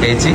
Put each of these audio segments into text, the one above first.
ചേച്ചി?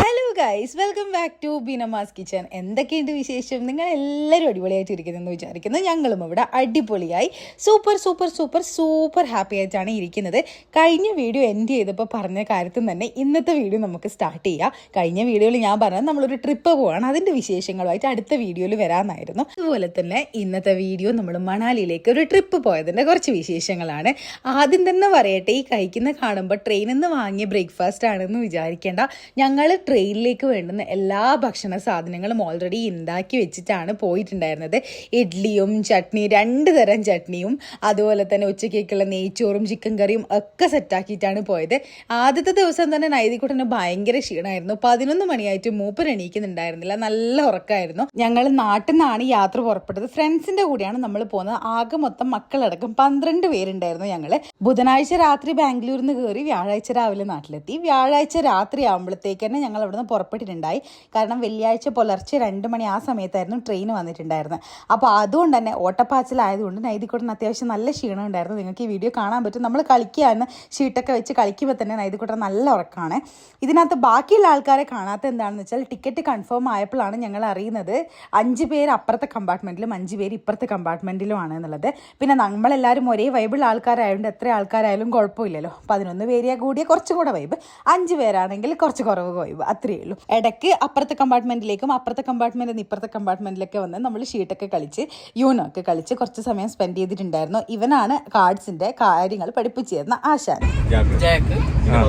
Hello guys welcome back to ബിനമാസ് kitchen എന്തൊക്കെയുണ്ട് വിശേഷം? നിങ്ങൾ എല്ലാവരും അടിപൊളിയായിട്ട് ഇരിക്കുന്നെന്ന് വിചാരിക്കുന്നു. ഞങ്ങളും ഇവിടെ അടിപൊളിയായി. Super super super super happy ആയിട്ടാണ് ഇരിക്കുന്നത്. കഴിഞ്ഞ വീഡിയോ എൻഡ് ചെയ്തപ്പോൾ പറഞ്ഞ കാര്യത്തിൽ തന്നെ ഇന്നത്തെ വീഡിയോ നമുക്ക് സ്റ്റാർട്ട് ചെയ്യാം. കഴിഞ്ഞ വീഡിയോയിൽ ഞാൻ പറഞ്ഞത് നമ്മളൊരു ട്രിപ്പ് പോവാണ്. അതിന്റെ വിശേഷങ്ങളുമായിട്ട് അടുത്ത വീഡിയോയിൽ വരാമെന്നായിരുന്നു അതുപോലെ തന്നെ ഇന്നത്തെ വീഡിയോ നമ്മൾ മണാലിയിലേക്ക് ഒരു ട്രിപ്പ് പോയതിന്റെ കുറച്ച് വിശേഷങ്ങളാണ്. ആദ്യം തന്നെ പറയട്ടെ ഈ കഴിക്കുന്ന കാണുമ്പോൾ ട്രെയിനിൽ നിന്ന് വാങ്ങിയ ബ്രേക്ക്ഫാസ്റ്റ് ആണെന്ന് വിചാരിക്കേണ്ട. ഞങ്ങൾ ട്രെയിനിലേക്ക് വേണ്ടുന്ന എല്ലാ ഭക്ഷണ സാധനങ്ങളും ഓൾറെഡി ഉണ്ടാക്കി വെച്ചിട്ടാണ് പോയിട്ടുണ്ടായിരുന്നത്. ഇഡ്ഡലിയും ചട്നി രണ്ട് തരം ചട്നിയും അതുപോലെ തന്നെ ഉച്ചക്കേക്കുള്ള നെയ്ച്ചോറും ചിക്കൻ കറിയും ഒക്കെ സെറ്റാക്കിയിട്ടാണ് പോയത്. ആദ്യത്തെ ദിവസം തന്നെ നൈതിക്കുട്ടന് ഭയങ്കര ക്ഷീണമായിരുന്നു പതിനൊന്ന് മണിയായിട്ട് മൂപ്പൻ എണീക്കുന്നുണ്ടായിരുന്നില്ല. നല്ല ഉറക്കമായിരുന്നു ഞങ്ങൾ നാട്ടിൽ നിന്നാണ് യാത്ര പുറപ്പെട്ടത്. ഫ്രണ്ട്സിന്റെ കൂടെയാണ് നമ്മൾ പോകുന്നത്. ആകെ മൊത്തം മക്കളടക്കം പന്ത്രണ്ട് പേരുണ്ടായിരുന്നു ഞങ്ങൾ ബുധനാഴ്ച രാത്രി ബാംഗ്ലൂരിൽ നിന്ന് കയറി വ്യാഴാഴ്ച രാവിലെ നാട്ടിലെത്തി. വ്യാഴാഴ്ച രാത്രി ആകുമ്പോഴത്തേക്ക് തന്നെ ഞങ്ങൾ അവിടെ നിന്ന് പുറപ്പെട്ടിട്ടുണ്ടായി കാരണം വെള്ളിയാഴ്ച പുലർച്ചെ രണ്ട് മണി ആ സമയത്തായിരുന്നു ട്രെയിൻ വന്നിട്ടുണ്ടായിരുന്നത്. അപ്പോൾ അതുകൊണ്ട് തന്നെ ഓട്ടപ്പാച്ചിലായതുകൊണ്ട് നൈതിക്കുട്ടൻ അത്യാവശ്യം നല്ല ക്ഷീണം ഉണ്ടായിരുന്നു. നിങ്ങൾക്ക് ഈ വീഡിയോ കാണാൻ പറ്റും. നമ്മൾ കളിക്കുകയാണ്. ഷീട്ടൊക്കെ വെച്ച് കളിക്കുമ്പോൾ തന്നെ നൈതിക്കുട്ടൻ നല്ല ഉറക്കമാണ് ഇതിനകത്ത് ബാക്കിയുള്ള ആൾക്കാരെ കാണാത്ത എന്താണെന്ന് വെച്ചാൽ ടിക്കറ്റ് കൺഫേം ആയപ്പോഴാണ് ഞങ്ങൾ അറിയുന്നത് അഞ്ച് പേര് അപ്പുറത്തെ കമ്പാർട്ട്മെന്റിലും അഞ്ച് പേര് ഇപ്പുറത്തെ കമ്പാർട്ട്മെന്റിലുമാണ് എന്നുള്ളത്. പിന്നെ നമ്മളെല്ലാവരും ഒരേ വൈബിൾ ആൾക്കാരായതുകൊണ്ട് എത്ര ആൾക്കാരായാലും കുഴപ്പമില്ലല്ലോ. പതിനൊന്ന് പേരിയാ കൂടിയ കുറച്ചുകൂടെ വൈബ് അഞ്ച് പേരാണെങ്കിൽ കുറച്ച് കുറവ് വൈബ് അത്രയേ ഉള്ളൂ. ഇടയ്ക്ക് അപ്പുറത്തെ കമ്പാർട്ട്മെന്റിലേക്കും അപ്പുറത്തെ കമ്പാർട്ട്മെന്റിൽ നിന്ന് ഇപ്പുറത്തെ കമ്പാർട്ട്മെന്റിലൊക്കെ വന്ന് നമ്മൾ ഷീട്ടൊക്കെ കളിച്ച് യൂണോ ഒക്കെ കളിച്ച് കുറച്ച് സമയം സ്പെൻഡ് ചെയ്തിട്ടുണ്ടായിരുന്നു. ഇവനാണ് കാർഡ്സിന്റെ കാര്യങ്ങൾ പഠിപ്പിച്ചു തരുന്ന ആശാൻ. ജാക്ക്.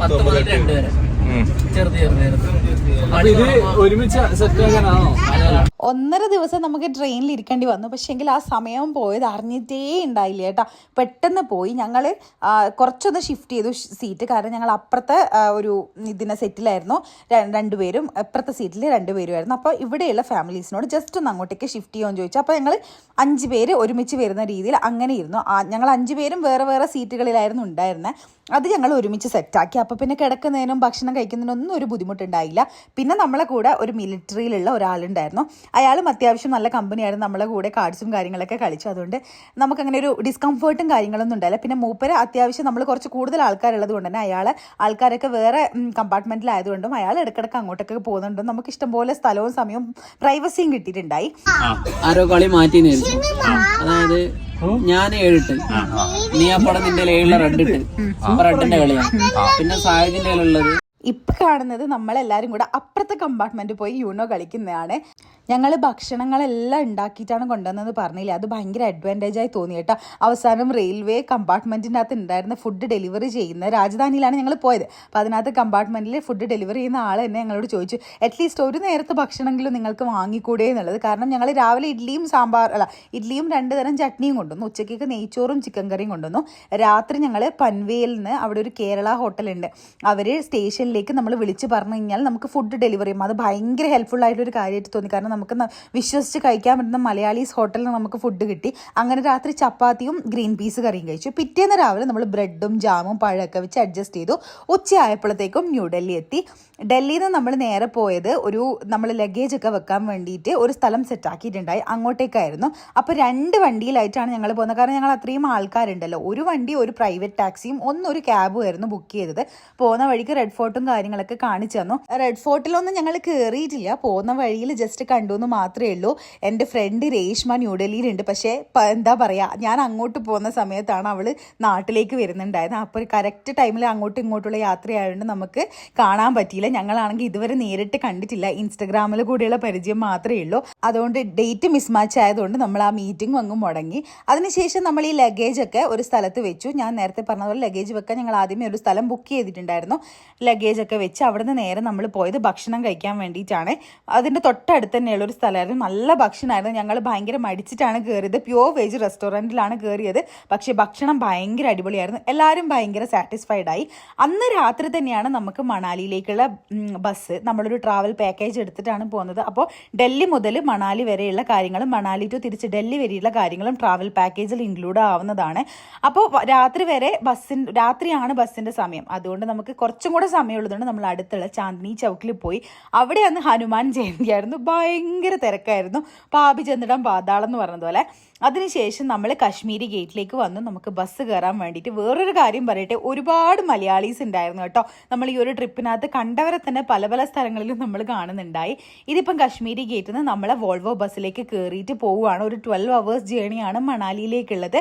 പത്ത് മുതൽ രണ്ട് വരെ ചെറുത് ചെറുത് ചെറുത്. ഇത് ഒരുമിച്ച് സെറ്റ് ആക്കാനാണോ? ഒന്നര ദിവസം നമുക്ക് ട്രെയിനിൽ ഇരിക്കേണ്ടി വന്നു. പക്ഷേങ്കിൽ ആ സമയം പോയത് അറിഞ്ഞിട്ടേ ഉണ്ടായില്ല കേട്ടോ. പെട്ടെന്ന് പോയി. ഞങ്ങൾ കുറച്ചൊന്ന് ഷിഫ്റ്റ് ചെയ്തു സീറ്റ് കാരണം ഞങ്ങൾ അപ്പുറത്തെ ഒരു ഇതിനെ സെറ്റിലായിരുന്നു രണ്ടുപേരും അപ്പുറത്തെ സീറ്റിൽ രണ്ടുപേരുമായിരുന്നു അപ്പോൾ ഇവിടെയുള്ള ഫാമിലീസിനോട് ജസ്റ്റ് ഒന്ന് അങ്ങോട്ടേക്ക് ഷിഫ്റ്റ് ചെയ്യുമെന്ന് ചോദിച്ചു. അപ്പോൾ ഞങ്ങൾ അഞ്ച് പേര് ഒരുമിച്ച് വരുന്ന രീതിയിൽ അങ്ങനെ ഇരുന്നു. ഞങ്ങൾ അഞ്ച് പേരും വേറെ വേറെ സീറ്റുകളിലായിരുന്നു ഉണ്ടായിരുന്നത് അത് ഞങ്ങൾ ഒരുമിച്ച് സെറ്റാക്കി അപ്പോൾ പിന്നെ കിടക്കുന്നതിനും ഭക്ഷണം കഴിക്കുന്നതിനും ഒന്നും ഒരു ബുദ്ധിമുട്ടുണ്ടായില്ല. പിന്നെ നമ്മളെ കൂടെ ഒരു മിലിറ്ററിയിലുള്ള ഒരാളുണ്ടായിരുന്നു. അയാളും അത്യാവശ്യം നല്ല കമ്പനിയായിരുന്നു. നമ്മളെ കൂടെ കാർഡ്സും കാര്യങ്ങളൊക്കെ കളിച്ചു. അതുകൊണ്ട് നമുക്കങ്ങനെ ഒരു ഡിസ്കംഫേർട്ടും കാര്യങ്ങളൊന്നും ഉണ്ടായില്ല. പിന്നെ മൂപ്പര് അത്യാവശ്യം നമ്മൾ കുറച്ച് കൂടുതൽ ആൾക്കാരുള്ളത് കൊണ്ട് തന്നെ അയാൾ ആൾക്കാരൊക്കെ വേറെ കമ്പാർട്ട്മെന്റിലായതുകൊണ്ടും അയാൾ ഇടയ്ക്കിടയ്ക്ക് അങ്ങോട്ടൊക്കെ പോകുന്നുണ്ടും നമുക്ക് ഇഷ്ടംപോലെ സ്ഥലവും സമയവും പ്രൈവസിയും കിട്ടിയിട്ടുണ്ടായി. ആരോ കളി മാറ്റി അതായത് ഞാൻ ഏഴിട്ട്. നീ അപ്പടെ നിന്റെ ഏഴിലെ റെഡ് ഇട്ട്. അപ്പൊ റെഡിന്റെ കളിയാണ്. പിന്നെ സായതിന്റെ കയ്യിലുള്ളത് ഇപ്പം കാണുന്നത് നമ്മളെല്ലാവരും കൂടെ അപ്പുറത്തെ കമ്പാർട്ട്മെന്റ് പോയി യൂണോ കളിക്കുന്നതാണ്. ഞങ്ങൾ ഭക്ഷണങ്ങളെല്ലാം ഉണ്ടാക്കിയിട്ടാണ് കൊണ്ടുവന്നത് പറഞ്ഞില്ല? അത് ഭയങ്കര അഡ്വാന്റേജ് ആയി തോന്നി കേട്ടോ. അവസാനം റെയിൽവേ കമ്പാർട്ട്മെന്റിന്റെ അകത്ത് ഉണ്ടായിരുന്ന ഫുഡ് ഡെലിവറി ചെയ്യുന്ന രാജധാനിയിലാണ് ഞങ്ങൾ പോയത്. അപ്പോൾ അതിനകത്ത് കമ്പാർട്ട്മെന്റിൽ ഫുഡ് ഡെലിവറി ചെയ്യുന്ന ആൾ തന്നെ ഞങ്ങളോട് ചോദിച്ചു അറ്റ്ലീസ്റ്റ് ഒരു നേരത്തെ ഭക്ഷണമെങ്കിലും നിങ്ങൾക്ക് വാങ്ങിക്കൂടെ? എന്നുള്ളത്. കാരണം ഞങ്ങൾ രാവിലെ ഇഡ്ഡലിയും സാമ്പാർ അല്ല ഇഡ്ഡലിയും രണ്ട് തരം ചട്നിയും കൊണ്ടുവന്നു. ഉച്ചയ്ക്ക് നെയ്ച്ചോറും ചിക്കൻ കറിയും കൊണ്ടുവന്നു. രാത്രി ഞങ്ങൾ പൻവേയിൽ നിന്ന് അവിടെ ഒരു കേരള ഹോട്ടലുണ്ട് അവർ സ്റ്റേഷനിലേക്ക് നമ്മൾ വിളിച്ച് പറഞ്ഞു കഴിഞ്ഞാൽ നമുക്ക് ഫുഡ് ഡെലിവറി ചെയ്യും അത് ഭയങ്കര ഹെൽപ്ഫുൾ ആയിട്ടൊരു കാര്യമായിട്ട് തോന്നി. കാരണം നമുക്ക് വിശ്വസിച്ച് കഴിക്കാൻ പറ്റുന്ന മലയാളീസ് ഹോട്ടലിൽ നമുക്ക് ഫുഡ് കിട്ടി. അങ്ങനെ രാത്രി ചപ്പാത്തിയും ഗ്രീൻ പീസ് കറിയും കഴിച്ചു. പിറ്റേന്ന് രാവിലെ നമ്മൾ ബ്രെഡും ജാമും പഴമൊക്കെ വെച്ച് അഡ്ജസ്റ്റ് ചെയ്തു. ഉച്ചയായപ്പോഴത്തേക്കും ന്യൂഡൽഹി എത്തി. ഡൽഹിയിൽ നിന്ന് നമ്മൾ നേരെ പോയത് ഒരു നമ്മൾ ലഗേജ് ഒക്കെ വെക്കാൻ വേണ്ടിയിട്ട് ഒരു സ്ഥലം സെറ്റാക്കിയിട്ടുണ്ടായി അങ്ങോട്ടേക്കായിരുന്നു. അപ്പോൾ രണ്ട് വണ്ടിയിലായിട്ടാണ് ഞങ്ങൾ പോകുന്നത്. കാരണം ഞങ്ങൾ അത്രയും ആൾക്കാരുണ്ടല്ലോ. ഒരു വണ്ടി ഒരു പ്രൈവറ്റ് ടാക്സിയും ഒന്നൊരു ക്യാബും ആയിരുന്നു ബുക്ക് ചെയ്തത്. പോകുന്ന വഴിക്ക് റെഡ് ഫോർട്ടും കാര്യങ്ങളൊക്കെ കാണിച്ചു തന്നു. റെഡ് ഫോർട്ടിലൊന്നും ഞങ്ങൾ കയറിയിട്ടില്ല പോകുന്ന വഴിയിൽ ജസ്റ്റ് കണ്ടു എന്ന് മാത്രമേ ഉള്ളൂ. എന്റെ ഫ്രണ്ട് രേഷ്മ ന്യൂഡൽഹിയിലുണ്ട് പക്ഷേ എന്താ പറയുക ഞാൻ അങ്ങോട്ട് പോകുന്ന സമയത്താണ് അവൾ നാട്ടിലേക്ക് വരുന്നുണ്ടായത്. അപ്പോൾ കറക്റ്റ് ടൈമിൽ അങ്ങോട്ടും ഇങ്ങോട്ടുള്ള യാത്രയായതുകൊണ്ട് നമുക്ക് കാണാൻ പറ്റിയില്ല. ഞങ്ങളാണെങ്കിൽ ഇതുവരെ നേരിട്ട് കണ്ടിട്ടില്ല. ഇൻസ്റ്റഗ്രാമിൽ കൂടെയുള്ള പരിചയം മാത്രമേ ഉള്ളൂ. അതുകൊണ്ട് ഡേറ്റ് മിസ്മാച്ച് ആയതുകൊണ്ട് നമ്മൾ ആ മീറ്റിംഗ് അങ്ങ് മുടങ്ങി. അതിനുശേഷം നമ്മൾ ഈ ലഗേജ് ഒക്കെ ഒരു സ്ഥലത്ത് വെച്ചു. ഞാൻ നേരത്തെ പറഞ്ഞതുപോലെ ലഗേജ് വെക്കാൻ ഞങ്ങൾ ആദ്യമേ ഒരു സ്ഥലം ബുക്ക് ചെയ്തിട്ടുണ്ടായിരുന്നു. ലഗേജ് ഒക്കെ വെച്ച് അവിടെ നിന്ന് നേരെ നമ്മൾ പോയത് ഭക്ഷണം കഴിക്കാൻ വേണ്ടിയിട്ടാണ്. അതിന്റെ തൊട്ടടുത്ത് തന്നെയുള്ള ഒരു സ്ഥലമായിരുന്നു. നല്ല ഭക്ഷണമായിരുന്നു. ഞങ്ങൾ ഭയങ്കര മടിച്ചിട്ടാണ് കയറിയത് പ്യുവർ വെജ് റെസ്റ്റോറന്റിലാണ് കയറിയത് പക്ഷേ ഭക്ഷണം ഭയങ്കര അടിപൊളിയായിരുന്നു. എല്ലാവരും ഭയങ്കര സാറ്റിസ്ഫൈഡ് ആയി. അന്ന് രാത്രി തന്നെയാണ് നമുക്ക് മണാലിയിലേക്കുള്ള ബസ് നമ്മളൊരു ട്രാവൽ പാക്കേജ് എടുത്തിട്ടാണ് പോകുന്നത്. അപ്പോൾ ഡൽഹി മുതൽ മണാലി വരെയുള്ള കാര്യങ്ങളും മണാലി ടു തിരിച്ച് ഡൽഹി വരെയുള്ള കാര്യങ്ങളും ട്രാവൽ പാക്കേജിൽ ഇൻക്ലൂഡ് ആവുന്നതാണ്. അപ്പോൾ രാത്രി വരെ ബസ്സിൻ രാത്രിയാണ് ബസ്സിന്റെ സമയം. അതുകൊണ്ട് നമുക്ക് കുറച്ചും കൂടെ സമയമുള്ളതുകൊണ്ട് നമ്മൾ അടുത്തുള്ള ചാന്ദിനി ചൗക്കിൽ പോയി. അവിടെ അന്ന് ഹനുമാൻ ജയന്തിയായിരുന്നു. ഭയങ്കര തിരക്കായിരുന്നു. പാപി ചെന്നിടം പാതാളം എന്ന് പറഞ്ഞതുപോലെ. അതിനുശേഷം നമ്മൾ കശ്മീരി ഗേറ്റിലേക്ക് വന്ന് നമുക്ക് ബസ് കയറാൻ വേണ്ടിയിട്ട് വേറൊരു കാര്യം പറയട്ടെ. ഒരുപാട് മലയാളീസ് ഉണ്ടായിരുന്നു കേട്ടോ. നമ്മൾ ഈ ഒരു ട്രിപ്പിനകത്ത് കണ്ടവരെ തന്നെ പല പല സ്ഥലങ്ങളിലും നമ്മൾ കാണുന്നുണ്ടായി. ഇതിപ്പം കശ്മീരി ഗേറ്റിൽ നിന്ന് നമ്മളെ വോൾവോ ബസ്സിലേക്ക് കയറിയിട്ട് പോവുകയാണ്. ഒരു ട്വൽവ് അവേഴ്സ് ജേണിയാണ് മണാലിയിലേക്കുള്ളത്.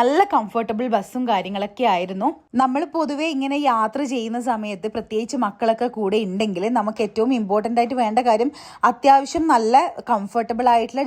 നല്ല കംഫർട്ടബിൾ ബസ്സും കാര്യങ്ങളൊക്കെ ആയിരുന്നു. നമ്മൾ പൊതുവേ ഇങ്ങനെ യാത്ര ചെയ്യുന്ന സമയത്ത് പ്രത്യേകിച്ച് മക്കളൊക്കെ കൂടെ ഉണ്ടെങ്കിൽ നമുക്ക് ഏറ്റവും ഇമ്പോർട്ടന്റ് ആയിട്ട് വേണ്ട കാര്യം അത്യാവശ്യം നല്ല കംഫർട്ടബിൾ ആയിട്ടുള്ള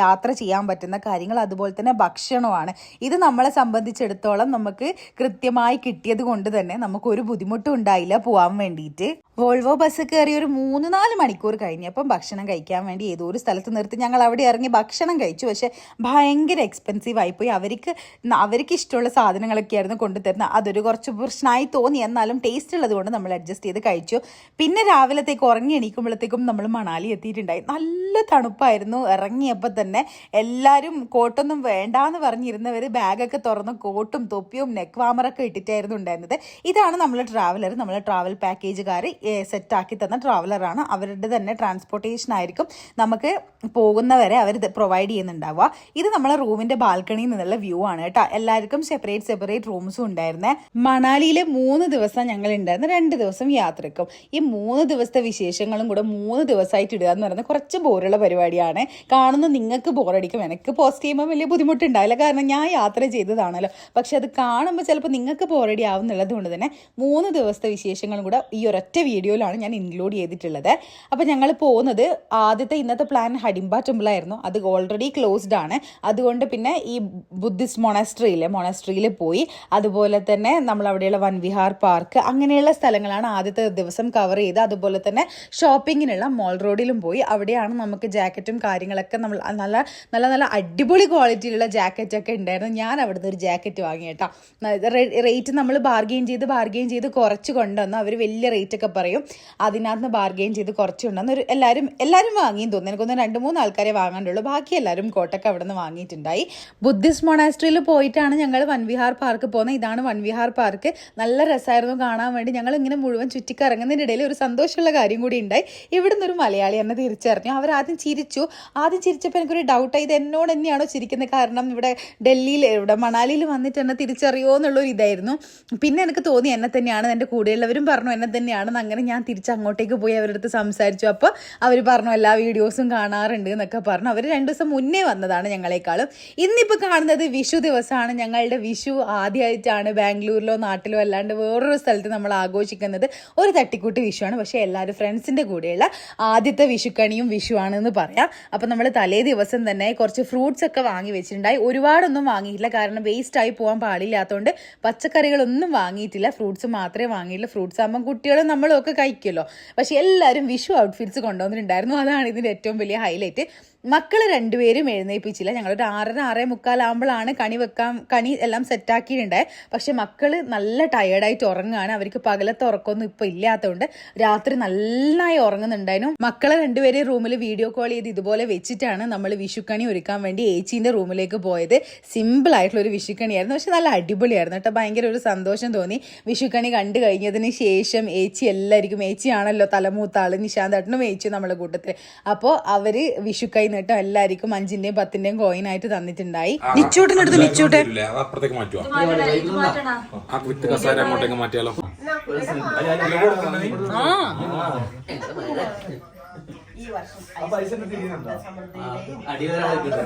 യാത്ര ചെയ്യാൻ പറ്റുന്ന കാര്യങ്ങൾ അതുപോലെ തന്നെ ഭക്ഷണമാണ്. ഇത് നമ്മളെ സംബന്ധിച്ചിടത്തോളം നമുക്ക് കൃത്യമായി കിട്ടിയത് കൊണ്ട് തന്നെ നമുക്ക് ഒരു ബുദ്ധിമുട്ടും ഉണ്ടായില്ല പോകാൻ വേണ്ടിയിട്ട്. വോൾവോ ബസ് കയറി ഒരു മൂന്ന് നാല് മണിക്കൂർ കഴിഞ്ഞപ്പം ഭക്ഷണം കഴിക്കാൻ വേണ്ടി ഏതോ ഒരു സ്ഥലത്ത് നിർത്തി. ഞങ്ങൾ അവിടെ ഇറങ്ങി ഭക്ഷണം കഴിച്ചു. പക്ഷേ ഭയങ്കര എക്സ്പെൻസീവ് ആയിപ്പോയി. അവർക്ക് അവർക്ക് ഇഷ്ടമുള്ള സാധനങ്ങളൊക്കെയായിരുന്നു കൊണ്ടുതരുന്നത് അതൊരു കുറച്ച് പ്രശ്നമായി തോന്നി. എന്നാലും ടേസ്റ്റ് ഉള്ളത് കൊണ്ട് നമ്മൾ അഡ്ജസ്റ്റ് ചെയ്ത് കഴിച്ചു. പിന്നെ രാവിലത്തേക്ക് ഉറങ്ങി എണീക്കുമ്പോഴത്തേക്കും നമ്മൾ മണാലി എത്തിയിട്ടുണ്ടായി. നല്ല തണുപ്പായിരുന്നു. ഇറങ്ങിയപ്പോൾ തന്നെ എല്ലാവരും കോട്ടൊന്നും വേണ്ടാന്ന് പറഞ്ഞിരുന്നവർ ബാഗൊക്കെ തുറന്ന് കോട്ടും തൊപ്പിയും നെക്ക് വാമറൊക്കെ ഇട്ടിട്ടായിരുന്നു ഉണ്ടായിരുന്നത്. ഇതാണ് നമ്മൾ ട്രാവലർ നമ്മൾ ട്രാവൽ പാക്കേജുകാർ സെറ്റാക്കി തന്ന ട്രാവലറാണ് അവരുടെ തന്നെ ട്രാൻസ്പോർട്ടേഷൻ ആയിരിക്കും നമുക്ക് പോകുന്നവരെ അവർ പ്രൊവൈഡ് ചെയ്യുന്നുണ്ടാവുക. ഇത് നമ്മളെ റൂമിന്റെ ബാൽക്കണിയിൽ നിന്നുള്ള വ്യൂ ആണ് കേട്ടോ. എല്ലാവർക്കും സെപ്പറേറ്റ് സെപ്പറേറ്റ് റൂംസും ഉണ്ടായിരുന്നത് മണാലിയിലെ മൂന്ന് ദിവസം ഞങ്ങൾ ഉണ്ടായിരുന്നു. രണ്ട് ദിവസം യാത്രക്കും. ഈ മൂന്ന് ദിവസത്തെ വിശേഷങ്ങളും കൂടെ മൂന്ന് ദിവസമായിട്ട് ഇടുക എന്ന് പറയുന്നത് കുറച്ച് ബോറുള്ള പരിപാടിയാണ്. കാണുന്ന നിങ്ങൾക്ക് ബോറടിക്കും എനിക്ക് പോസ്റ്റ് ചെയ്യുമ്പോൾ വലിയ ബുദ്ധിമുട്ടുണ്ടാവില്ല. കാരണം ഞാൻ യാത്ര ചെയ്തതാണല്ലോ. പക്ഷെ അത് കാണുമ്പോൾ ചിലപ്പോൾ നിങ്ങൾക്ക് ഇപ്പോൾ ഓൾറെഡി ആവുന്നുള്ളത് കൊണ്ട് തന്നെ മൂന്ന് ദിവസത്തെ വിശേഷങ്ങളും കൂടെ ഈ ഒരൊറ്റ വീഡിയോയിലാണ് ഞാൻ ഇൻക്ലൂഡ് ചെയ്തിട്ടുള്ളത്. അപ്പോൾ ഞങ്ങൾ പോകുന്നത് ആദ്യത്തെ ഇന്നത്തെ പ്ലാൻ ഹഡിംബ ടെമ്പിളായിരുന്നു അത് ഓൾറെഡി ക്ലോസ്ഡ് ആണ്. അതുകൊണ്ട് പിന്നെ ഈ ബുദ്ധിസ്റ്റ് മൊണസ്ട്രിയിലെ മൊണസ്ട്രിയിൽ പോയി. അതുപോലെ തന്നെ നമ്മൾ അവിടെയുള്ള വൻവിഹാർ പാർക്ക് അങ്ങനെയുള്ള സ്ഥലങ്ങളാണ് ആദ്യത്തെ ദിവസം കവർ ചെയ്ത് അതുപോലെ തന്നെ ഷോപ്പിങ്ങിനുള്ള മോൾ റോഡിലും പോയി. അവിടെയാണ് നമുക്ക് ജാക്കറ്റും കാര്യങ്ങളൊക്കെ നമ്മൾ നല്ല നല്ല നല്ല അടിപൊളി ക്വാളിറ്റിയിലുള്ള ജാക്കറ്റ് ഒക്കെ ഉണ്ടായിരുന്നു. ഞാൻ അവിടുന്ന് ഒരു ജാക്കറ്റ് വാങ്ങി കേട്ടോ. റേറ്റ് നമ്മൾ ബാർഗെയിൻ ചെയ്ത് ബാർഗെയിൻ ചെയ്ത് കുറച്ച് കൊണ്ടുവന്നു അവർ വലിയ റേറ്റ് ഒക്കെ പറയും. അതിനകത്ത് ബാർഗെയിൻ ചെയ്ത് കുറച്ച് കൊണ്ടുവന്ന് ഒരു എല്ലാവരും എല്ലാവരും വാങ്ങിയും തോന്നുന്നു. എനിക്കൊന്ന് രണ്ട് മൂന്ന് ആൾക്കാരെ വാങ്ങാണ്ടുള്ളൂ ബാക്കി എല്ലാവരും കോട്ടൊക്കെ അവിടെ നിന്ന് വാങ്ങിയിട്ടുണ്ടായി ബുദ്ധിസ്റ്റ് മൊണാസ്ട്രിയിൽ പോയിട്ടാണ് ഞങ്ങൾ വൻവിഹാർ പാർക്ക് പോകുന്നത് ഇതാണ് വൻവിഹാർ പാർക്ക് നല്ല രസമായിരുന്നു കാണാൻ വേണ്ടി. ഞങ്ങൾ ഇങ്ങനെ മുഴുവൻ ചുറ്റിക്കറങ്ങുന്നതിന്റെ ഒരു സന്തോഷമുള്ള കാര്യം കൂടി ഉണ്ടായി. ഇവിടുന്ന് ഒരു മലയാളി എന്നെ തിരിച്ചറിഞ്ഞു. അവർ ആദ്യം ചിരിച്ചു. ആദ്യം ചിരിച്ചപ്പോൾ എനിക്കൊരു ഡൗട്ടായി ഇത് എന്നോട് തന്നെയാണോ ചിരിക്കുന്നത് കാരണം ഇവിടെ ഡൽഹിയിൽ ഇവിടെ മണാലിയിൽ വന്നിട്ട് എന്നെ തിരിച്ചറിയോ എന്നുള്ളൊരു ഇതായിരുന്നു. പിന്നെ എനിക്ക് തോന്നി എന്നെ തന്നെയാണ് എന്റെ കൂടെയുള്ളവരും പറഞ്ഞു എന്നെ തന്നെയാണെന്ന് അങ്ങനെ ഞാൻ തിരിച്ച് അങ്ങോട്ടേക്ക് പോയി അവരുടെ അടുത്ത് സംസാരിച്ചു. അപ്പോൾ അവർ പറഞ്ഞു എല്ലാ വീഡിയോസും കാണാറുണ്ട് എന്നൊക്കെ പറഞ്ഞു. അവർ രണ്ട് ദിവസം മുന്നേ വന്നതാണ് ഞങ്ങളെക്കാളും. ഇന്നിപ്പോൾ കാണുന്നത് വിഷു ദിവസമാണ് ഞങ്ങളുടെ വിഷു ആദ്യമായിട്ടാണ് ബാംഗ്ലൂരിലോ നാട്ടിലോ അല്ലാണ്ട് വേറൊരു സ്ഥലത്ത് നമ്മൾ ആഘോഷിക്കുന്നത് ഒരു തട്ടിക്കൂട്ട് വിഷുവാണ്. പക്ഷേ എല്ലാവരും ഫ്രണ്ട്സിന്റെ കൂടെയുള്ള ആദ്യത്തെ വിഷുക്കണിയും വിഷുവാണെന്ന് പറയാം. അപ്പം നമ്മൾ തലേ ദിവസം തന്നെ കുറച്ച് ഫ്രൂട്ട്സ് ഒക്കെ വാങ്ങി വെച്ചിട്ടുണ്ടായി. ഒരുപാടൊന്നും വാങ്ങിയിട്ടില്ല. കാരണം വേസ്റ്റ് ആയി പോകാൻ പാടില്ലാത്തതുകൊണ്ട് പച്ചക്കറികളൊന്നും വാങ്ങിയിട്ടില്ല. ഫ്രൂട്ട്സ് മാത്രമേ വാങ്ങിയിട്ടുള്ളൂ. ഫ്രൂട്ട്സ് ആകുമ്പം കുട്ടികളും നമ്മളും ഒക്കെ കഴിക്കുമല്ലോ. പക്ഷെ എല്ലാവരും വിഷു ഔട്ട്ഫിറ്റ്സ് കൊണ്ടുവന്നിട്ടുണ്ടായിരുന്നു. അതാണ് ഇതിന്റെ ഏറ്റവും വലിയ ഹൈലൈറ്റ് മക്കൾ രണ്ടുപേരും എഴുന്നേൽപ്പിച്ചില്ല ഞങ്ങളൊരു ആറര ആറേ മുക്കാലാകുമ്പോഴാണ് കണി വെക്കാൻ കണി എല്ലാം സെറ്റാക്കിയിട്ടുണ്ടായി പക്ഷെ മക്കൾ നല്ല ടയേർഡായിട്ട് ഉറങ്ങുകയാണ്. അവർക്ക് പകലത്തെ ഉറക്കമൊന്നും ഇപ്പോൾ ഇല്ലാത്തതുകൊണ്ട് രാത്രി നന്നായി ഉറങ്ങുന്നുണ്ടായിരുന്നു. മക്കളെ രണ്ടുപേരെയും റൂമിൽ വീഡിയോ കോൾ ചെയ്ത് ഇതുപോലെ വെച്ചിട്ടാണ് നമ്മൾ വിഷുക്കണി ഒരുക്കാൻ വേണ്ടി ഏച്ചീന്റെ റൂമിലേക്ക് പോയത്. സിമ്പിൾ ആയിട്ടുള്ള ഒരു വിഷുക്കണിയായിരുന്നു. പക്ഷെ നല്ല അടിപൊളിയായിരുന്നു കേട്ടോ. ഭയങ്കര ഒരു സന്തോഷം തോന്നി. വിഷുക്കണി കണ്ടു കഴിഞ്ഞതിന് ശേഷം ഏച്ചി എല്ലാവർക്കും ഏച്ചിയാണല്ലോ തലമൂത്താൾ നിശാന്തേട്ടനും ഏച്ചി നമ്മളെ കൂട്ടത്തിൽ അപ്പോൾ അവർ വിഷുക്കൈ നീട്ടം എല്ലാവർക്കും അഞ്ചിന്റെയും പത്തിന്റെയും കോയിൻ ആയിട്ട് തന്നിട്ടുണ്ടായി. നിച്ചൂട്ടിനടുത്ത് നിച്ചൂട്ടെ? ഇല്ല, അത് അപ്പുറത്തേക്ക് മാറ്റുവാ ആ വിത്ത്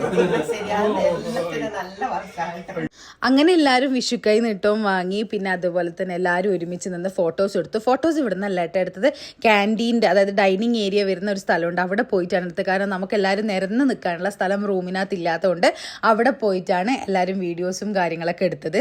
നല്ല മാറ്റിയാലോ അങ്ങനെ എല്ലാവരും വിഷുക്കൈ നീട്ടവും വാങ്ങി പിന്നെ അതുപോലെ തന്നെ എല്ലാവരും ഒരുമിച്ച് നിന്ന് ഫോട്ടോസ് എടുത്തു. ഫോട്ടോസ് ഇവിടെ നിന്നല്ല കേട്ടോ എടുത്തത്. ക്യാന്റീന്റെ അതായത് ഡൈനിങ് ഏരിയ വരുന്ന ഒരു സ്ഥലമുണ്ട്. അവിടെ പോയിട്ടാണ് എടുത്തത്. കാരണം നമുക്ക് എല്ലാവരും നിരന്ന് നിൽക്കാനുള്ള സ്ഥലം റൂമിനകത്ത് ഇല്ലാത്തതുകൊണ്ട് അവിടെ പോയിട്ടാണ് എല്ലാവരും വീഡിയോസും കാര്യങ്ങളൊക്കെ എടുത്തത്.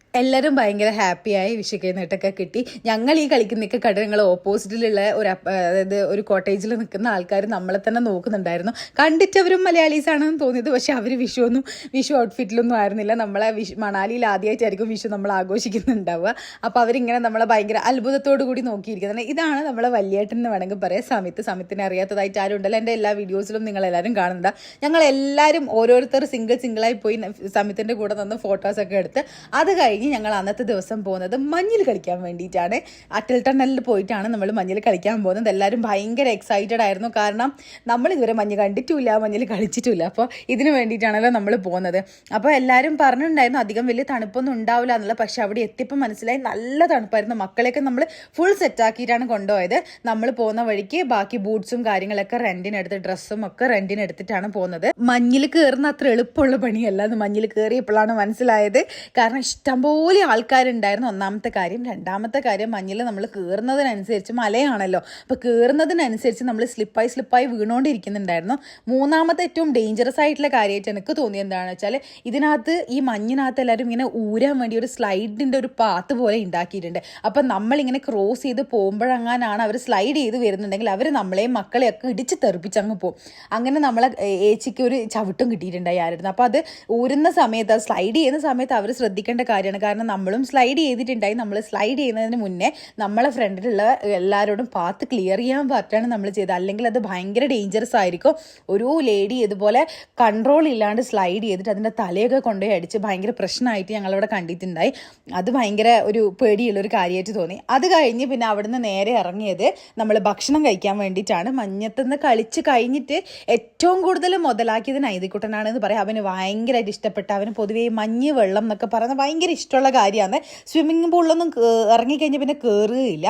എല്ലാവരും ഭയങ്കര ഹാപ്പിയായി വിഷുക്കൈനീട്ടൊക്കെ കിട്ടി. ഞങ്ങൾ ഈ കളിക്കുന്നൊക്കെ കണ്ട് ഞങ്ങൾ ഓപ്പോസിറ്റിലുള്ള ഒരു അതായത് ഒരു കോട്ടേജിൽ നിൽക്കുന്ന ആൾക്കാർ നമ്മളെ തന്നെ നോക്കുന്നുണ്ടായിരുന്നു. കണ്ടിട്ട് അവരും മലയാളീസ് ആണെന്ന് തോന്നിയത് പക്ഷേ അവർ വിഷു ഒന്നും വിഷു ഔട്ട്ഫിറ്റിലൊന്നും ആയിരുന്നില്ല. നമ്മളെ വിഷു മണാലിയിൽ ആദ്യമായിട്ടായിരിക്കും വിഷു നമ്മൾ ആഘോഷിക്കുന്നുണ്ടാവുക. അപ്പോൾ അവരിങ്ങനെ നമ്മളെ ഭയങ്കര അത്ഭുതത്തോടു കൂടി നോക്കിയിരിക്കുന്നത്. ഇതാണ് നമ്മളെ വലിയേട്ടൻ എന്ന് വേണമെങ്കിൽ പറയാം. സമിത്ത് സമിത്തിനെ അറിയാത്തതായിട്ട് ആരും ഉണ്ടല്ലോ. എന്റെ എല്ലാ വീഡിയോസിലും നിങ്ങൾ എല്ലാവരും കാണുന്നുണ്ട്. ഞങ്ങൾ എല്ലാവരും ഓരോരുത്തർ സിംഗിൾ സിംഗിളായി പോയി. സമിത്തിന്റെ കൂടെ നിന്ന് ഫോട്ടോസൊക്കെ എടുത്ത്. അത് കഴിഞ്ഞ് ഞങ്ങൾ അന്നത്തെ ദിവസം പോകുന്നത് മഞ്ഞിൽ കളിക്കാൻ വേണ്ടിയിട്ടാണ്. അറ്റൽ ടണലിൽ പോയിട്ടാണ് നമ്മൾ മഞ്ഞിൽ കളിക്കാൻ പോകുന്നത്. എല്ലാവരും ഭയങ്കര എക്സൈറ്റഡ് ആയിരുന്നു. കാരണം നമ്മൾ ഇതുവരെ മഞ്ഞ് കണ്ടിട്ടില്ല മഞ്ഞിൽ കളിച്ചിട്ടില്ല അപ്പോൾ ഇതിന് വേണ്ടിയിട്ടാണല്ലോ നമ്മൾ പോകുന്നത്. അപ്പോൾ എല്ലാവരും പറഞ്ഞിട്ടുണ്ടായിരുന്നു അധികം വലിയ തണുപ്പൊന്നും ഉണ്ടാവില്ല എന്നുള്ള. പക്ഷേ അവിടെ എത്തിയപ്പോൾ മനസ്സിലായി നല്ല തണുപ്പായിരുന്നു. മക്കളെയൊക്കെ നമ്മൾ ഫുൾ സെറ്റാക്കിയിട്ടാണ് കൊണ്ടുപോയത്. നമ്മൾ പോകുന്ന വഴിക്ക് ബാക്കി ബൂട്ട്സും കാര്യങ്ങളൊക്കെ റെന്റിനെടുത്ത് ഡ്രസ്സും ഒക്കെ റെന്റിനെടുത്തിട്ടാണ് പോകുന്നത്. മഞ്ഞിൽ കയറുന്ന അത്ര എളുപ്പമുള്ള പണിയല്ല. അത് മഞ്ഞിൽ കയറിയപ്പോഴാണ് മനസ്സിലായത്. കാരണം ഇഷ്ടംപോലെ ആൾക്കാരുണ്ടായിരുന്നു. ഒന്നാമത്തെ കാര്യം. രണ്ടാമത്തെ കാര്യം മഞ്ഞിൽ നമ്മൾ കയറുന്നതിനനുസരിച്ച് മലയാണല്ലോ. അപ്പോൾ കയറുന്നതിനനുസരിച്ച് നമ്മൾ സ്ലിപ്പായി സ്ലിപ്പായി വീണുകൊണ്ടിരിക്കുന്നുണ്ടായിരുന്നു മൂന്നാമത്തെ ഏറ്റവും ഡേഞ്ചറസ് ആയിട്ടുള്ള കാര്യമായിട്ട് എനിക്ക് തോന്നിയത് എന്താണെന്ന് വെച്ചാൽ ഇതിനകത്ത് ഈ മഞ്ഞിനകത്ത് എല്ലാവരും ഇങ്ങനെ ഊരാൻ വേണ്ടി ഒരു സ്ലൈഡിന്റെ ഒരു പാത്ത് പോലെ ഉണ്ടാക്കിയിട്ടുണ്ട്. അപ്പം നമ്മളിങ്ങനെ ക്രോസ് ചെയ്ത് പോകുമ്പോഴങ്ങാനാണ് അവർ സ്ലൈഡ് ചെയ്ത് വരുന്നുണ്ടെങ്കിൽ അവർ നമ്മളെയും മക്കളെയൊക്കെ ഇടിച്ച് തെറിപ്പിച്ചങ്ങ് പോകും. അങ്ങനെ നമ്മളെ ഏച്ചിക്ക് ഒരു ചവിട്ടും കിട്ടിയിട്ടുണ്ടായി ആയിരുന്നു അപ്പോൾ അത് ഊരുന്ന സമയത്ത് സ്ലൈഡ് ചെയ്യുന്ന സമയത്ത് അവർ ശ്രദ്ധിക്കേണ്ട കാര്യമാണ്. കാരണം നമ്മളും സ്ലൈഡ് ചെയ്തിട്ടുണ്ടായി. നമ്മൾ സ്ലൈഡ് ചെയ്യുന്നതിന് മുന്നേ നമ്മളെ ഫ്രണ്ടിലുള്ള എല്ലാവരോടും പാത്ത് ക്ലിയർ ചെയ്യാൻ പറ്റാണ് നമ്മൾ ചെയ്തത്. അല്ലെങ്കിൽ അത് ഭയങ്കര ഡേഞ്ചറസ് ആയിരിക്കും. ഒരു ലേഡി ഇതുപോലെ കൺട്രോൾ ഇല്ലാണ്ട് സ്ലൈഡ് ചെയ്തിട്ട് അതിന്റെ തലയൊക്കെ കൊണ്ടുപോയി അടിച്ച് ഭയങ്കര പ്രശ്നമായിട്ട് ഞങ്ങളവിടെ കണ്ടിട്ടുണ്ടായി. അത് ഭയങ്കര ഒരു പേടിയുള്ളൊരു കാര്യമായിട്ട് തോന്നി. അത് കഴിഞ്ഞ് പിന്നെ അവിടുന്ന് നേരെ ഇറങ്ങിയത് നമ്മൾ ഭക്ഷണം കഴിക്കാൻ വേണ്ടിയിട്ടാണ്. മഞ്ഞത്തുനിന്ന് കളിച്ച് കഴിഞ്ഞിട്ട് ഏറ്റവും കൂടുതൽ മുതലാക്കിയത് നൈതിക്കുട്ടനാണെന്ന് പറയാം. അവന് ഭയങ്കരമായിട്ട് ഇഷ്ടപ്പെട്ട അവന് പൊതുവേ മഞ്ഞ് വെള്ളം എന്നൊക്കെ പറയുന്നത് ഭയങ്കര ഇഷ്ടമുള്ള കാര്യമാണ്. സ്വിമ്മിങ് പൂളിലൊന്നും ഇറങ്ങിക്കഴിഞ്ഞാൽ പിന്നെ കയറുകയില്ല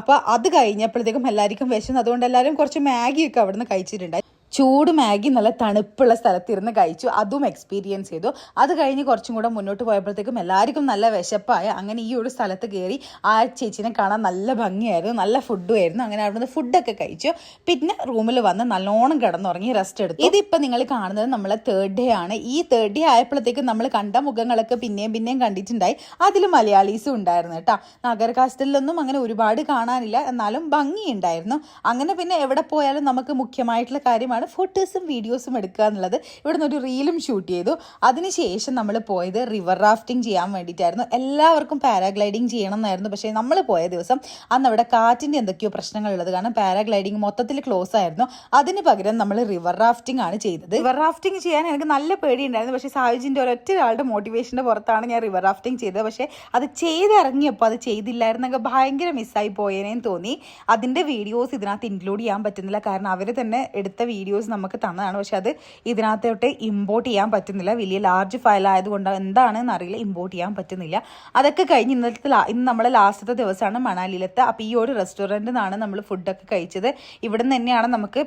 അപ്പോൾ അത് കഴിഞ്ഞപ്പോഴത്തേക്കും എല്ലാവർക്കും വിശന്ന്. അതുകൊണ്ട് എല്ലാവരും കുറച്ച് മാഗിയൊക്കെ അവിടെ അവിടുന്ന് കഴിച്ചിട്ടുണ്ടായി ചൂട് മാഗി നല്ല തണുപ്പുള്ള സ്ഥലത്തിരുന്ന് കഴിച്ചു. അതും എക്സ്പീരിയൻസ് ചെയ്തു. അത് കഴിഞ്ഞ് കുറച്ചും കൂടെ മുന്നോട്ട് പോയപ്പോഴത്തേക്കും എല്ലാവർക്കും നല്ല വിശപ്പായ. അങ്ങനെ ഈ ഒരു സ്ഥലത്ത് കയറി ആ ചേച്ചിനെ കാണാൻ നല്ല ഭംഗിയായിരുന്നു. നല്ല ഫുഡും ആയിരുന്നു. അങ്ങനെ അവിടുന്ന് ഫുഡൊക്കെ കഴിച്ചു. പിന്നെ റൂമിൽ വന്ന് നല്ലോണം കിടന്നുറങ്ങി റെസ്റ്റ് എടുത്തു. ഇതിപ്പോൾ നിങ്ങൾ കാണുന്നത് നമ്മളെ തേർഡ് ഡേ ആണ്. ഈ തേർഡ് ഡേ ആയപ്പോഴത്തേക്കും നമ്മൾ കണ്ട മുഖങ്ങളൊക്കെ പിന്നെയും പിന്നെയും കണ്ടിട്ടുണ്ടായി. അതിൽ മലയാളീസും ഉണ്ടായിരുന്നു കേട്ടോ. നഗർ കാസ്റ്റലിലൊന്നും അങ്ങനെ ഒരുപാട് കാണാനില്ല. എന്നാലും ഭംഗിയുണ്ടായിരുന്നു. അങ്ങനെ പിന്നെ എവിടെ പോയാലും നമുക്ക് മുഖ്യമായിട്ടുള്ള കാര്യമാണ് ഫോട്ടോസും വീഡിയോസും എടുക്കുക എന്നുള്ളത്. ഇവിടുന്ന് ഒരു റീലും ഷൂട്ട് ചെയ്തു. അതിനുശേഷം നമ്മൾ പോയത് റിവർ റാഫ്റ്റിംഗ് ചെയ്യാൻ വേണ്ടിയിട്ടായിരുന്നു. എല്ലാവർക്കും പാരാഗ്ലൈഡിങ് ചെയ്യണം എന്നായിരുന്നു പക്ഷേ നമ്മൾ പോയ ദിവസം അന്ന് അവിടെ കാറ്റിന്റെ എന്തൊക്കെയോ പ്രശ്നങ്ങളുള്ളത് കാരണം പാരാഗ്ലൈഡിങ് മൊത്തത്തിൽ ക്ലോസ് ആയിരുന്നു. അതിന് പകരം നമ്മൾ റിവർ റാഫ്റ്റിംഗ് ആണ് ചെയ്തത്. റിവർ റാഫ്റ്റിംഗ് ചെയ്യാൻ എനിക്ക് നല്ല പേടിയുണ്ടായിരുന്നു. പക്ഷേ സായുജിന്റെ ഒരൊറ്റ ഒരാളുടെ മോട്ടിവേഷന്റെ പുറത്താണ് ഞാൻ റിവർ റാഫ്റ്റിംഗ് ചെയ്തത്. പക്ഷേ അത് ചെയ്തിറങ്ങിയപ്പോൾ അത് ചെയ്തില്ലായിരുന്നൊക്കെ ഭയങ്കര മിസ്സായി പോയേനേന്ന് തോന്നി. അതിന്റെ വീഡിയോസ് ഇതിനകത്ത് ഇൻക്ലൂഡ് ചെയ്യാൻ പറ്റുന്നില്ല. കാരണം അവർ തന്നെ എടുത്ത വീഡിയോസ് നമുക്ക് തന്നതാണ്. പക്ഷെ അത് ഇതിനകത്തോട്ട് ഇമ്പോർട്ട് ചെയ്യാൻ പറ്റുന്നില്ല. വലിയ ലാർജ് ഫയൽ ആയതുകൊണ്ട് എന്താണെന്ന് അറിയില്ല. ഇമ്പോർട്ട് ചെയ്യാൻ പറ്റുന്നില്ല. അതൊക്കെ കഴിഞ്ഞ് ഇന്നത്തെ ഇന്ന് നമ്മുടെ ലാസ്റ്റത്തെ ദിവസമാണ് മണാലിയിലത്തെ. അപ്പോൾ ഈ ഒരു റെസ്റ്റോറന്റിൽ നിന്നാണ് നമ്മൾ ഫുഡൊക്കെ കഴിച്ചത്. ഇവിടെ നിന്ന് തന്നെയാണ് നമുക്ക്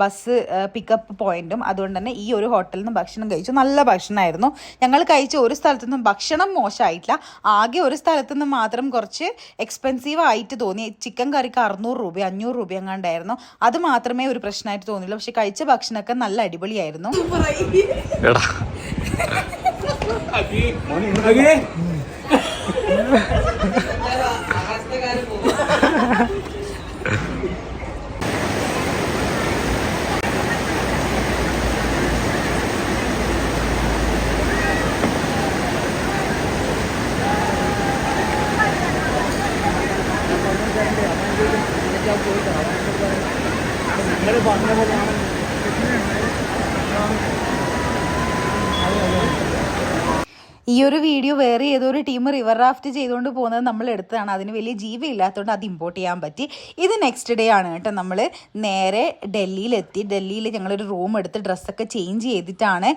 ബസ് പിക്കപ്പ് പോയിന്റും അതുകൊണ്ട് തന്നെ ഈ ഒരു ഹോട്ടലിൽ നിന്ന് ഭക്ഷണം കഴിച്ചു. നല്ല ഭക്ഷണമായിരുന്നു ഞങ്ങൾ കഴിച്ച ഒരു സ്ഥലത്തു നിന്നും ഭക്ഷണം മോശമായിട്ടില്ല. ആകെ ഒരു സ്ഥലത്തു നിന്ന് മാത്രം കുറച്ച് എക്സ്പെൻസീവ് ആയിട്ട് തോന്നി. ചിക്കൻ കറിക്ക് അറുന്നൂറ് രൂപ അഞ്ഞൂറ് രൂപ എങ്ങാണ്ടായിരുന്നു. അത് മാത്രമേ ഒരു പ്രശ്നമായിട്ട് തോന്നിയുള്ളൂ. പക്ഷെ കഴിച്ച ഭക്ഷണമൊക്കെ നല്ല അടിപൊളിയായിരുന്നു. എടാ. ഈ ഒരു വീഡിയോ വേറെ ഏതോ ഒരു ടീം റിവർ റാഫ്റ്റ് ചെയ്തുകൊണ്ട് പോകുന്നത് നമ്മൾ എടുത്തതാണ്. അതിന് വലിയ ജീവി ഇല്ലാത്തതുകൊണ്ട് അത് ഇമ്പോർട്ട് ചെയ്യാൻ പറ്റി. ഇത് നെക്സ്റ്റ് ഡേ ആണ് കേട്ടോ. നമ്മൾ നേരെ ഡൽഹിയിലെത്തി. ഡൽഹിയിൽ ഞങ്ങളൊരു റൂം എടുത്ത് ഡ്രസ്സൊക്കെ ചേഞ്ച് ചെയ്തിട്ടാണ്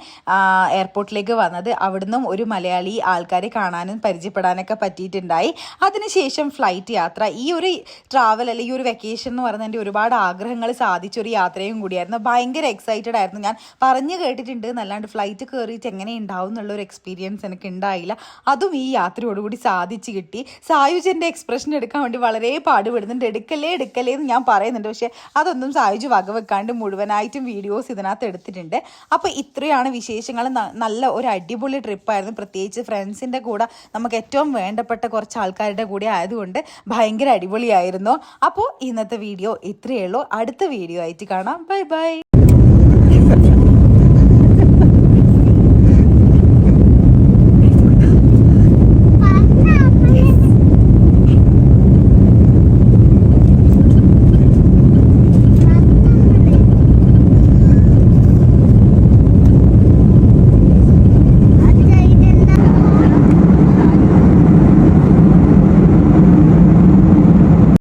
എയർപോർട്ടിലേക്ക് വന്നത്. അവിടുന്ന് ഒരു മലയാളി ആൾക്കാരെ കാണാനും പരിചയപ്പെടാനൊക്കെ പറ്റിയിട്ടുണ്ടായി. അതിനുശേഷം ഫ്ലൈറ്റ് യാത്ര. ഈ ഒരു ട്രാവൽ അല്ലെങ്കിൽ ഈ ഒരു വെക്കേഷൻ എന്ന് പറയുന്നത് എന്റെ ഒരുപാട് ആഗ്രഹങ്ങൾ സാധിച്ച ഒരു യാത്രയും കൂടിയായിരുന്നു. ഭയങ്കര എക്സൈറ്റഡ് ആയിരുന്നു. ഞാൻ പറഞ്ഞു കേട്ടിട്ടുണ്ട് എന്നല്ലാണ്ട് ഫ്ലൈറ്റ് കയറിയിട്ട് എങ്ങനെ ഉണ്ടാവും എന്നുള്ള ഒരു എക്സ്പീരിയൻസ് എനിക്ക് ഉണ്ടായില്ല അതും ഈ യാത്രയോടുകൂടി സാധിച്ചു കിട്ടി. സായുജന്റെ എക്സ്പ്രഷൻ എടുക്കാൻ വേണ്ടി വളരെ പാടുപെടുന്നുണ്ട്. എടുക്കലേ എടുക്കലേ എന്ന് ഞാൻ പറയുന്നുണ്ട്. പക്ഷേ അതൊന്നും സായുജ് വകവെക്കാണ്ട് മുഴുവനായിട്ടും വീഡിയോസ് ഇതിനകത്ത് എടുത്തിട്ടുണ്ട്. അപ്പോൾ ഇത്രയാണ് വിശേഷങ്ങൾ. നല്ല ഒരു അടിപൊളി ട്രിപ്പായിരുന്നു പ്രത്യേകിച്ച് ഫ്രണ്ട്സിന്റെ കൂടെ നമുക്ക് ഏറ്റവും വേണ്ടപ്പെട്ട കുറച്ച് ആൾക്കാരുടെ കൂടെ ആയതുകൊണ്ട് ഭയങ്കര അടിപൊളിയായിരുന്നു. അപ്പോൾ ഇന്നത്തെ വീഡിയോ ഇത്രയേ ഉള്ളൂ. അടുത്ത വീഡിയോ ആയിട്ട് കാണാം. Bye bye